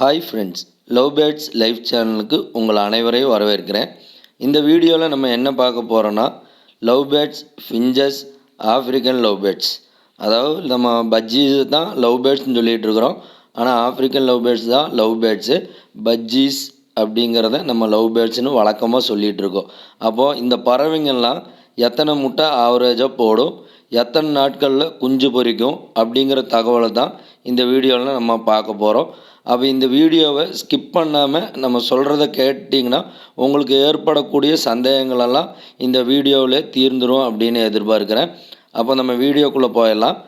Hi friends love birds life சேனலுக்கு உங்கள் அனைவரையும் வரவேற்கிறேன். இந்த வீடியோவில் நம்ம என்ன பார்க்க போகிறோன்னா love birds finches African love birds அதாவது நம்ம பஜ்ஜீஸ் தான் லவ் பேர்ட்ஸ்னு சொல்லிகிட்டு இருக்கிறோம். ஆனால் ஆஃப்ரிக்கன் லவ் பேர்ட்ஸ் தான் லவ் பேர்ட்ஸு பஜ்ஜீஸ் அப்படிங்கிறத நம்ம லவ் பேர்ட்ஸ்னு வழக்கமாக சொல்லிகிட்டு இருக்கோம். அப்போது இந்த பறவைங்கள்லாம் எத்தனை முட்டை ஆவரேஜாக போடும் எத்தனை நாட்களில் குஞ்சு பொரிக்கும் அப்படிங்கிற தகவலை தான் இந்த வீடியோவில் நம்ம பார்க்க போகிறோம் அப்போ இந்த வீடியோவை ஸ்கிப் பண்ணாமல் நம்ம சொல்கிறத கேட்டிங்கன்னா உங்களுக்கு ஏற்படக்கூடிய சந்தேகங்களெல்லாம் இந்த வீடியோவில் தீர்ந்துடும் அப்படின்னு எதிர்பார்க்குறேன். அப்போ நம்ம வீடியோக்குள்ளே போயிடலாம்.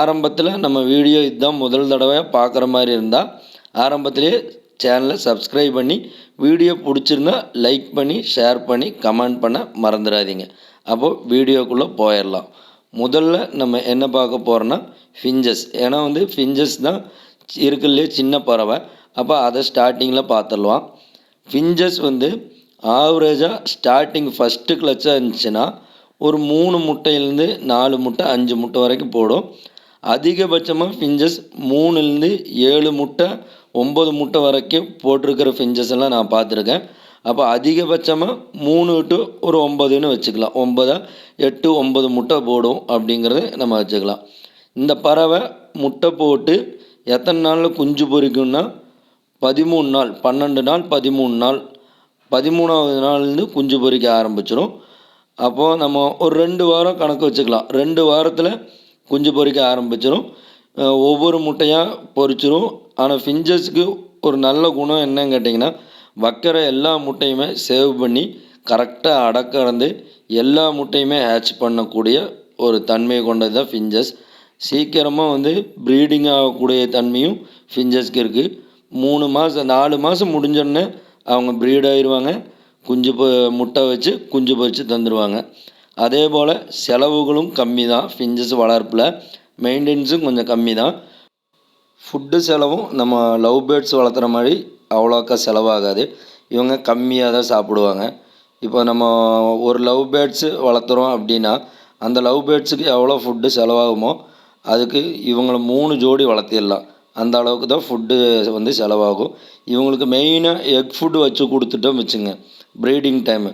ஆரம்பத்தில் நம்ம வீடியோ இதுதான் முதல் தடவை பார்க்குற மாதிரி இருந்தால் ஆரம்பத்திலேயே சேனலை சப்ஸ்கிரைப் பண்ணி வீடியோ பிடிச்சிருந்தா லைக் பண்ணி ஷேர் பண்ணி கமெண்ட் பண்ண மறந்துடாதீங்க. அப்போது வீடியோக்குள்ளே போயிடலாம். முதல்ல நம்ம என்ன பார்க்க போகிறோன்னா ஃபிஞ்சஸ் ஏன்னா வந்து ஃபிஞ்சஸ் தான் இருக்குல்லே சின்ன பறவை. அப்போ அதை ஸ்டார்டிங்கில் பார்த்துடலாம் ஃபிஞ்சஸ் வந்து ஆவரேஜாக ஸ்டார்டிங் ஃபஸ்ட்டு கிளச்சாக இருந்துச்சுன்னா ஒரு மூணு முட்டையிலேருந்து நாலு முட்டை அஞ்சு முட்டை வரைக்கும் போடும். அதிகபட்சமாக ஃபிஞ்சஸ் மூணுலேருந்து ஏழு முட்டை ஒம்பது முட்டை வரைக்கும் போட்டிருக்கிற ஃபிஞ்சஸ் எல்லாம் நான் பார்த்துருக்கேன். அப்போ அதிகபட்சமாக மூணு டு ஒரு ஒம்பதுன்னு வச்சுக்கலாம். ஒம்பதா எட்டு ஒம்பது முட்டை போடும் அப்படிங்கிறத நம்ம வச்சுக்கலாம். இந்த பறவை முட்டை போட்டு எத்தனை நாளில் குஞ்சு பொறிக்கும்னா பதிமூணு நாள் பன்னெண்டு நாள் பதிமூணு நாள். பதிமூணாவது நாள்லேருந்து குஞ்சு பொரிக்க ஆரம்பிச்சிடும் அப்போது நம்ம ஒரு ரெண்டு வாரம் கணக்கு வச்சுக்கலாம். ரெண்டு வாரத்தில் குஞ்சு பொறிக்க ஆரம்பிச்சிடும் ஒவ்வொரு முட்டையாக பொறிச்சிரும் ஆனால் ஃபிஞ்சஸ்க்கு ஒரு நல்ல குணம் என்னன்னு கேட்டிங்கன்னா வைக்கிற எல்லா முட்டையுமே சேவ் பண்ணி கரெக்டாக அடக்கடந்து எல்லா முட்டையுமே ஹேட்ச் பண்ணக்கூடிய ஒரு தன்மை கொண்டது தான் ஃபிஞ்சஸ் சீக்கிரமாக வந்து ப்ரீடிங் ஆகக்கூடிய தன்மையும் ஃபிஞ்சஸ்க்கு இருக்குது மூணு மாதம் நாலு மாதம் முடிஞ்சோடனே அவங்க ப்ரீட் ஆயிடுவாங்க குஞ்சு பொ முட்டை வச்சு குஞ்சு பொரித்து தந்துடுவாங்க அதே போல் செலவுகளும் கம்மி தான் ஃபிஞ்சஸ் வளர்ப்பில் மெயின்டெனன்ஸும் கொஞ்சம் கம்மி தான் ஃபுட்டு செலவும் நம்ம லவ் பேர்ட்ஸ் வளர்த்துற மாதிரி அவ்வளோக்கா செலவாகாது. இவங்க கம்மியாக தான் சாப்பிடுவாங்க. இப்போ நம்ம ஒரு லவ் பேர்ட்ஸு வளர்த்துறோம் அப்படின்னா அந்த லவ் பேர்ட்ஸுக்கு எவ்வளோ ஃபுட்டு செலவாகுமோ அதுக்கு இவங்களை மூணு ஜோடி வளர்த்திடலாம். அந்த அளவுக்கு தான் ஃபுட்டு வந்து செலவாகும். இவங்களுக்கு மெயினாக எக் ஃபுட்டு வச்சு கொடுத்துட்டோம் வச்சுங்க. ப்ரீடிங் டைமு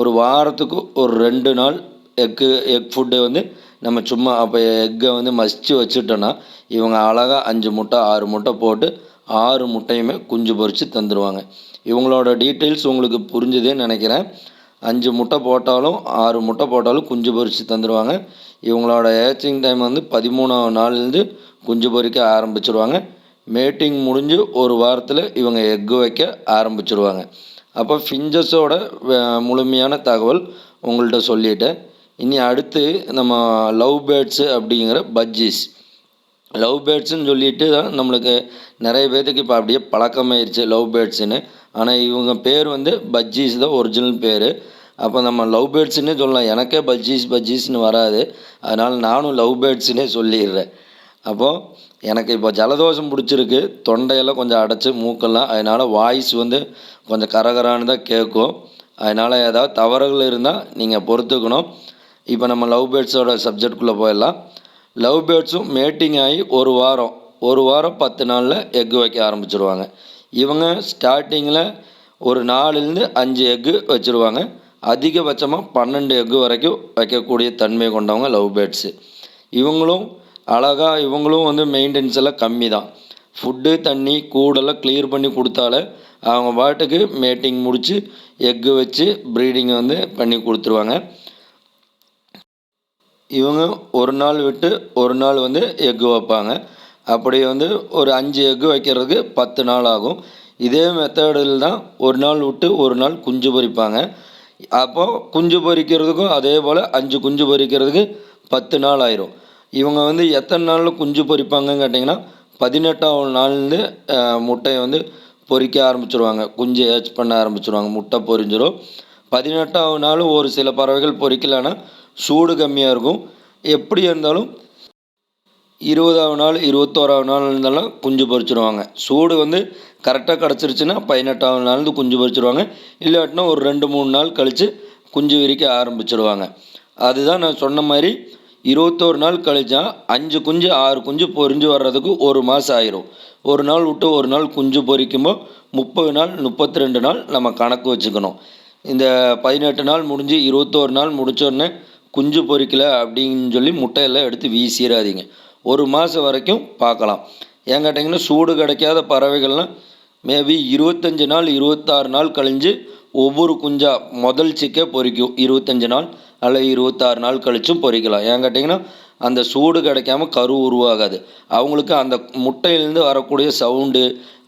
ஒரு வாரத்துக்கு ஒரு ரெண்டு நாள் எக்கு எக் ஃபுட்டு வந்து நம்ம சும்மா அப்போ எக்கை வந்து மசித்து வச்சுட்டோன்னா இவங்க அழகாக அஞ்சு முட்டை ஆறு முட்டை போட்டு ஆறு முட்டையுமே குஞ்சு பொறித்து தந்துடுவாங்க இவங்களோட டீட்டெயில்ஸ் உங்களுக்கு புரிஞ்சுதுன்னு நினைக்கிறேன். அஞ்சு முட்டை போட்டாலும் ஆறு முட்டை போட்டாலும் குஞ்சு பொரித்து தந்துடுவாங்க இவங்களோட ஏச்சிங் டைம் வந்து பதிமூணாவது நாள்லேருந்து குஞ்சு பொறிக்க ஆரம்பிச்சிருவாங்க. மேட்டிங் முடிஞ்சு ஒரு வாரத்தில் இவங்க எக்கு வைக்க ஆரம்பிச்சிருவாங்க. அப்போ ஃபிஞ்சஸோட முழுமையான தகவல் உங்கள்கிட்ட சொல்லிட்டேன். இனி அடுத்து நம்ம லவ் பேர்ட்ஸு அப்படிங்கிற பஜ்ஜீஸ். லவ் பேர்ட்ஸுன்னு சொல்லிட்டு தான் நம்மளுக்கு நிறைய பேர்த்துக்கு இப்போ அப்படியே பழக்கமாயிருச்சு லவ் பேர்ட்ஸுன்னு. ஆனால் இவங்க பேர் வந்து பஜ்ஜீஸ் தான் ஒரிஜினல் பேர். அப்போ நம்ம லவ் பேர்ட்ஸுன்னே சொல்லலாம். எனக்கே பஜ்ஜீஸ் பஜ்ஜீஸ்னு வராது. அதனால் நானும் லவ் பேர்ட்ஸ்னே சொல்லிடுறேன். அப்போது எனக்கு இப்போ ஜலதோஷம் பிடிச்சிருக்கு. தொண்டையெல்லாம் கொஞ்சம் அடைச்சி மூக்கெல்லாம் அதனால் வாய்ஸ் வந்து கொஞ்சம் கரகரான்னு தான் கேட்கும். அதனால் ஏதாவது தவறுகள் இருந்தால் நீங்கள் பொறுத்துக்கணும். இப்போ நம்ம லவ் பேர்ட்ஸோட சப்ஜெக்ட்குள்ளே போயிடலாம். லவ் பேர்ட்ஸும் மேட்டிங் ஆகி ஒரு வாரம் ஒரு வாரம் பத்து நாளில் எக்கு வைக்க ஆரம்பிச்சிருவாங்க. இவங்க ஸ்டார்டிங்கில் ஒரு நாலுலேருந்து அஞ்சு எக்கு வச்சுருவாங்க. அதிகபட்சமாக பன்னெண்டு எக்கு வரைக்கும் வைக்கக்கூடிய தன்மை கொண்டவங்க லவ் பேர்ட்ஸு. இவங்களும் அழகாக இவங்களும் வந்து மெயின்டெனன்ஸ் எல்லாம் கம்மி தான் ஃபுட்டு தண்ணி கூடெல்லாம் கிளியர் பண்ணி கொடுத்தாலே அவங்க பாட்டுக்கு மேட்டிங் முடித்து எக்கு வச்சு ப்ரீடிங்கை வந்து பண்ணி கொடுத்துருவாங்க. இவங்க ஒரு நாள் விட்டு ஒரு நாள் வந்து எக்கு வைப்பாங்க. அப்படி வந்து ஒரு அஞ்சு எக்கு வைக்கிறதுக்கு பத்து நாள் ஆகும். இதே மெத்தடில் தான் ஒரு நாள் விட்டு ஒரு நாள் குஞ்சு பொரிப்பாங்க அப்போது குஞ்சு பொரிக்கிறதுக்கும் அதே போல் அஞ்சு குஞ்சு பொரிக்கிறதுக்கு பத்து நாள் ஆயிரும். இவங்க வந்து எத்தனை நாளில் குஞ்சு பொரிப்பாங்கன்னு கேட்டிங்கன்னா பதினெட்டாவது நாள்லேருந்து முட்டையை வந்து பொறிக்க ஆரம்பிச்சிருவாங்க. குஞ்சு ஏச் பண்ண ஆரம்பிச்சிருவாங்க. முட்டை பொரிஞ்சிடும் பதினெட்டாவது நாள் ஒரு சில பறவைகள் பொறிக்கலைன்னா சூடு கம்மியாக இருக்கும். எப்படி இருந்தாலும் இருபதாவது நாள் இருபத்தோராவது நாள் இருந்தாலும் குஞ்சு பொறிச்சிருவாங்க. சூடு வந்து கரெக்டாக கிடச்சிருச்சுன்னா பதினெட்டாவது நாள்ந்து குஞ்சு பொறிச்சிருவாங்க. இல்லாட்டினா ஒரு ரெண்டு மூணு நாள் கழித்து குஞ்சு விரிக்க ஆரம்பிச்சிருவாங்க. அதுதான் நான் சொன்ன மாதிரி இருபத்தோரு நாள் கழிச்சா அஞ்சு குஞ்சு ஆறு குஞ்சு பொறிஞ்சு வர்றதுக்கு ஒரு மாதம் ஆயிரும். ஒரு நாள் விட்டு ஒரு நாள் குஞ்சு பொரிக்கும்போது முப்பது நாள் முப்பத்தி ரெண்டு நாள் நம்ம கணக்கு வச்சுக்கணும். இந்த பதினெட்டு நாள் முடிஞ்சு இருபத்தோரு நாள் முடித்தோடனே குஞ்சு பொறிக்கலை அப்படின்னு சொல்லி முட்டையெல்லாம் எடுத்து வீசிடாதீங்க ஒரு மாதம் வரைக்கும் பார்க்கலாம். ஏன் கேட்டிங்கன்னா சூடு கிடைக்காத பறவைகள்லாம் மேபி இருபத்தஞ்சி நாள் இருபத்தாறு நாள் கழிஞ்சு ஒவ்வொரு குஞ்சா முதல் சிக்கே பொரிக்கும் இருபத்தஞ்சி நாள் அல்ல இருபத்தாறு நாள் கழிச்சும் பொறிக்கலாம். ஏன் கேட்டிங்கன்னா அந்த சூடு கிடைக்காம கரு உருவாகாது. அவங்களுக்கு அந்த முட்டையிலேருந்து வரக்கூடிய சவுண்டு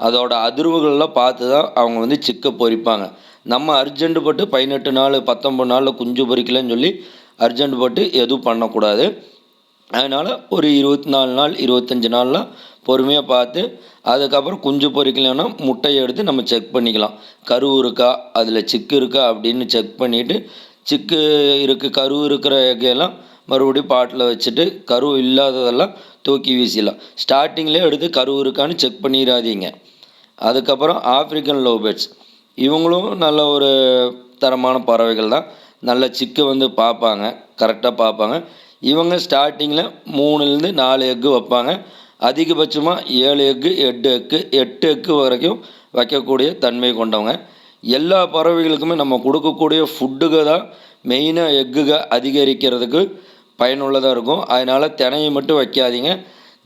அதோட அதிர்வுகள்லாம் பார்த்து தான் அவங்க வந்து சிக்கை பொரிப்பாங்க நம்ம அர்ஜென்ட் பட்டு பதினெட்டு நாள் பத்தொம்பது நாளில் குஞ்சு பொறிக்கலன்னு சொல்லி அர்ஜென்ட் பட்டு எதுவும் பண்ணக்கூடாது. அதனால் ஒரு இருபத்தி நாலு நாள் இருபத்தஞ்சி நாள்லாம் பொறுமையாக பார்த்து அதுக்கப்புறம் குஞ்சு பொரிக்கலைன்னா முட்டையை எடுத்து நம்ம செக் பண்ணிக்கலாம். கரு இருக்கா அதில் சிக்கு இருக்கா அப்படின்னு செக் பண்ணிவிட்டு சிக்கு இருக்குது கரு இருக்கிற எக்கையெல்லாம் மறுபடியும் பாட்டில் வச்சுட்டு கரு இல்லாததெல்லாம் தூக்கி வீசிடலாம். ஸ்டார்டிங்லேயே எடுத்து கரு இருக்கான்னு செக் பண்ணிடாதீங்க. அதுக்கப்புறம் ஆப்ரிக்கன் லவ் இவங்களும் நல்ல ஒரு தரமான பறவைகள் தான். நல்ல சிக்கு வந்து பார்ப்பாங்க கரெக்டாக பார்ப்பாங்க. இவங்க ஸ்டார்டிங்கில் மூணுலேருந்து நாலு எக்கு வைப்பாங்க. அதிகபட்சமாக ஏழு எக்கு எட்டு எக்கு எட்டு எக்கு வரைக்கும் வைக்கக்கூடிய தன்மை கொண்டவங்க. எல்லா பறவைகளுக்குமே நம்ம கொடுக்கக்கூடிய ஃபுட்டுக தான் மெயினாக எக்குக அதிகரிக்கிறதுக்கு பயனுள்ளதாக இருக்கும். அதனால் தினையை மட்டும் வைக்காதீங்க.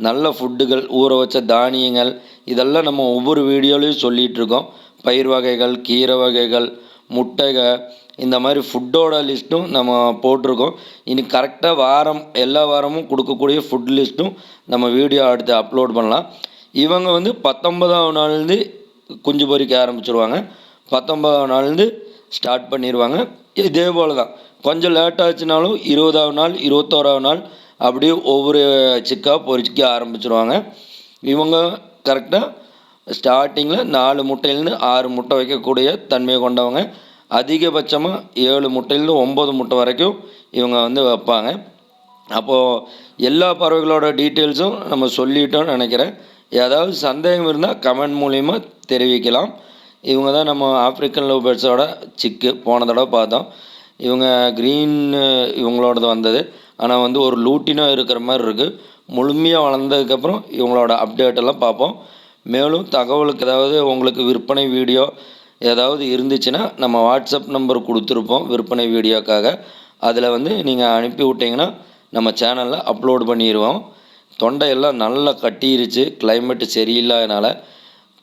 நல்ல ஃபுட்டுகள் ஊற வச்ச தானியங்கள் இதெல்லாம் நம்ம ஒவ்வொரு வீடியோலையும் சொல்லிகிட்ருக்கோம் பயிர் வகைகள் கீரை வகைகள் முட்டைகள் இந்த மாதிரி ஃபுட்டோட லிஸ்ட்டும் நம்ம போட்டிருக்கோம். இனி கரெக்டாக வாரம் எல்லா வாரமும் கொடுக்கக்கூடிய ஃபுட் லிஸ்ட்டும் நம்ம வீடியோ அடுத்து அப்லோட் பண்ணலாம். இவங்க வந்து பத்தொன்பதாம் நாள்லேருந்து குஞ்சு பொறிக்க ஆரம்பிச்சிருவாங்க. பத்தொன்பதாம் நாள்லேருந்து ஸ்டார்ட் பண்ணிடுவாங்க இதே போல் தான் கொஞ்சம் லேட் ஆச்சுனாலும் இருபதாவது நாள் இருபத்தோராவது நாள் அப்படியே ஒவ்வொரு சிக்காக பொறிக்க ஆரம்பிச்சிருவாங்க. இவங்க கரெக்டாக ஸ்டார்டிங்கில் நாலு முட்டையிலேருந்து ஆறு முட்டை வைக்கக்கூடிய தன்மையை கொண்டவங்க. அதிகபட்சமாக ஏழு முட்டையிலேருந்து ஒம்பது முட்டை வரைக்கும் இவங்க வந்து வைப்பாங்க. அப்போது எல்லா பறவைகளோட டீட்டெயில்ஸும் நம்ம சொல்லிட்டோம்னு நினைக்கிறேன். ஏதாவது சந்தேகம் இருந்தால் கமெண்ட் மூலிமா தெரிவிக்கலாம். இவங்க தான் நம்ம ஆப்ரிக்கன் லவ் பேர்ட்ஸோட சிக்கு. போன தடவை பார்த்தோம். இவங்க க்ரீன் இவங்களோடது வந்தது. ஆனால் வந்து ஒரு லூட்டினாக இருக்கிற மாதிரி இருக்குது முழுமையாக வளர்ந்ததுக்கப்புறம் இவங்களோட அப்டேட்டெல்லாம் பார்ப்போம். மேலும் தகவலுக்கு ஏதாவது உங்களுக்கு விற்பனை வீடியோ ஏதாவது இருந்துச்சுன்னா நம்ம வாட்ஸ்அப் நம்பர் கொடுத்துருப்போம் விற்பனை வீடியோக்காக. அதில் வந்து நீங்கள் அனுப்பி விட்டிங்கன்னா நம்ம சேனலில் அப்லோடு பண்ணிடுவோம் தொண்டையெல்லாம் நல்லா கட்டிருச்சு கிளைமேட்டு சரியில்லாதனால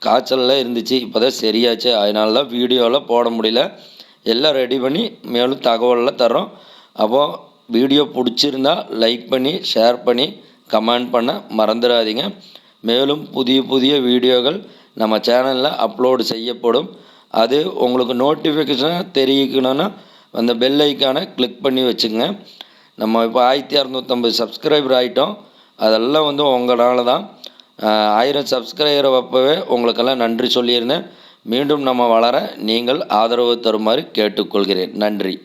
காய்ச்சல்லாம் இருந்துச்சு இப்போ தான் சரியாச்சு. அதனால தான் வீடியோவில் போட முடியல. எல்லாம் ரெடி பண்ணி மேலும் தகவலில் தரோம் அப்போது வீடியோ பிடிச்சிருந்தா லைக் பண்ணி ஷேர் பண்ணி கமெண்ட் பண்ண மறந்துடாதீங்க. மேலும் புதிய புதிய வீடியோகள் நம்ம சேனலில் அப்லோடு செய்யப்படும். அது உங்களுக்கு நோட்டிஃபிகேஷனாக தெரிவிக்கணும்னா அந்த பெல் ஐக்கானை கிளிக் பண்ணி வச்சுங்க நம்ம இப்போ ஆயிரத்தி அறநூற்றம்பது சப்ஸ்கிரைபர் ஆகிட்டோம் அதெல்லாம் வந்து உங்களால் தான். ஆயிரம் சப்ஸ்கிரைபர் அப்போவே உங்களுக்கெல்லாம் நன்றி சொல்லியிருந்தேன். மீண்டும் நம்ம வளர நீங்கள் ஆதரவு தருமாறு கேட்டுக்கொள்கிறேன். நன்றி.